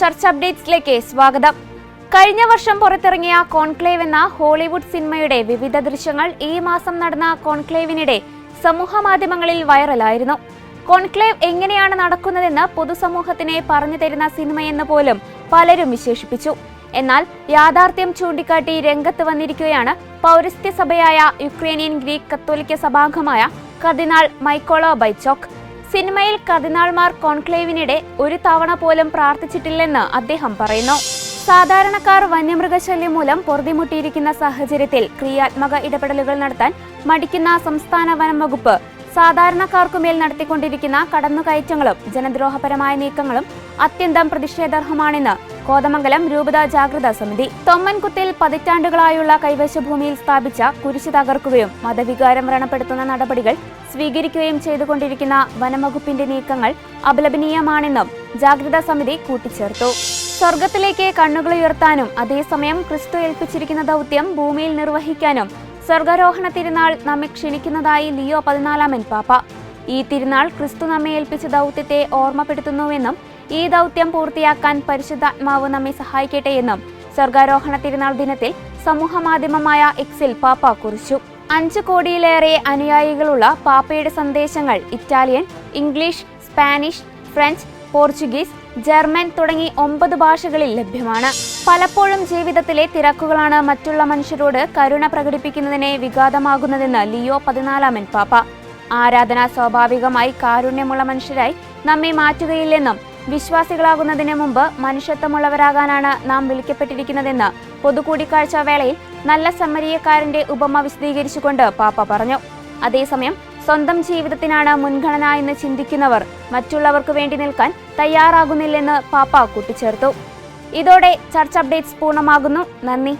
ചർച്ച അപ്ഡേറ്റ്സിലേക്ക് സ്വാഗതം. കഴിഞ്ഞ വർഷം പുറത്തിറങ്ങിയ കോൺക്ലേവ് എന്ന ഹോളിവുഡ് സിനിമയുടെ വിവിധ ദൃശ്യങ്ങൾ ഈ മാസം നടന്ന കോൺക്ലേവിനിടെ സമൂഹ മാധ്യമങ്ങളിൽ വൈറലായിരുന്നു. കോൺക്ലേവ് എങ്ങനെയാണ് നടക്കുന്നതെന്ന് പൊതുസമൂഹത്തിനെ പറഞ്ഞു തരുന്ന സിനിമയെന്ന് പോലും പലരും വിശേഷിപ്പിച്ചു. എന്നാൽ യാഥാർത്ഥ്യം ചൂണ്ടിക്കാട്ടി രംഗത്ത് വന്നിരിക്കുകയാണ് പൗരസ്ത്യ സഭയായ യുക്രൈനിയൻ ഗ്രീക്ക് കത്തോലിക്ക സഭാംഗമായ കർദിനാൾ മൈക്കോളോ ബൈച്ചോക്ക്. സിനിമയിൽ കതിനാൾമാർ കോൺക്ലേവിനിടെ ഒരു തവണ പോലും പ്രാർത്ഥിച്ചിട്ടില്ലെന്ന് അദ്ദേഹം പറയുന്നു. സാധാരണക്കാർ വന്യമൃഗശല്യം മൂലം പൊറുതിമുട്ടിയിരിക്കുന്ന സാഹചര്യത്തിൽ ക്രിയാത്മക ഇടപെടലുകൾ നടത്താൻ മടിക്കുന്ന സംസ്ഥാന വനം വകുപ്പ് സാധാരണക്കാർക്കുമേൽ നടത്തിക്കൊണ്ടിരിക്കുന്ന കടന്നുകയറ്റങ്ങളും ജനദ്രോഹപരമായ നീക്കങ്ങളും അത്യന്തം പ്രതിഷേധാർഹമാണെന്ന് കോതമംഗലം രൂപത ജാഗ്രതാ സമിതി. തൊമ്മൻകുത്തിൽ പതിറ്റാണ്ടുകളായുള്ള കൈവശഭൂമിയിൽ സ്ഥാപിച്ച കുരിശു തകർക്കുകയും മതവികാരം വ്രണപ്പെടുത്തുന്ന നടപടികൾ സ്വീകരിക്കുകയും ചെയ്തുകൊണ്ടിരിക്കുന്ന വനംവകുപ്പിന്റെ നീക്കങ്ങൾ അപലപനീയമാണെന്നും ജാഗ്രതാ സമിതി കൂട്ടിച്ചേർത്തു. സ്വർഗത്തിലേക്ക് കണ്ണുകൾ ഉയർത്താനും അതേസമയം ക്രിസ്തു ഏൽപ്പിച്ചിരിക്കുന്ന ദൗത്യം ഭൂമിയിൽ നിർവഹിക്കാനും സ്വർഗാരോഹണ തിരുനാൾ നമ്മെ ക്ഷണിക്കുന്നതായി ലിയോ പതിനാലാമൻ പാപ്പ. ഈ തിരുനാൾ ക്രിസ്തു നമ്മെ ഏൽപ്പിച്ച ദൗത്യത്തെ ഓർമ്മപ്പെടുത്തുന്നുവെന്നും ഈ ദൗത്യം പൂർത്തിയാക്കാൻ പരിശുദ്ധാത്മാവ് നമ്മെ സഹായിക്കട്ടെ എന്നും സ്വർഗാരോഹണ തിരുനാൾ ദിനത്തിൽ സമൂഹ മാധ്യമമായ എക്സിൽ പാപ്പ കുറിച്ചു. അഞ്ച് കോടിയിലേറെ അനുയായികളുള്ള പാപ്പയുടെ സന്ദേശങ്ങൾ Italian English Spanish French Portuguese German തുടങ്ങി ഒമ്പത് ഭാഷകളിൽ ലഭ്യമാണ്. പലപ്പോഴും ജീവിതത്തിലെ തിരക്കുകളാണ് മറ്റുള്ള മനുഷ്യരോട് കരുണ പ്രകടിപ്പിക്കുന്നതിനെ വിഘാതമാകുന്നതെന്ന് ലിയോ പതിനാലാമൻ പാപ്പ. ആരാധന സ്വാഭാവികമായി കാരുണ്യമുള്ള മനുഷ്യരായി നമ്മെ മാറ്റുകയില്ലെന്നും വിശ്വാസികളാകുന്നതിന് മുമ്പ് മനുഷ്യത്വമുള്ളവരാകാനാണ് നാം വിളിക്കപ്പെട്ടിരിക്കുന്നതെന്ന് പൊതുകൂടിക്കാഴ്ച വേളയിൽ നല്ല സമ്മരിയക്കാരന്റെ ഉപമ വിശദീകരിച്ചുകൊണ്ട് പാപ്പ പറഞ്ഞു. അതേസമയം സ്വന്തം ജീവിതത്തിനാണ് മുൻഗണന എന്ന് ചിന്തിക്കുന്നവർ മറ്റുള്ളവർക്ക് വേണ്ടി നിൽക്കാൻ തയ്യാറാകുന്നില്ലെന്ന് പാപ്പ കൂട്ടിച്ചേർത്തു. ഇതോടെ ചർച്ച അപ്ഡേറ്റ്സ് പൂർണമാകുന്നു. നന്ദി.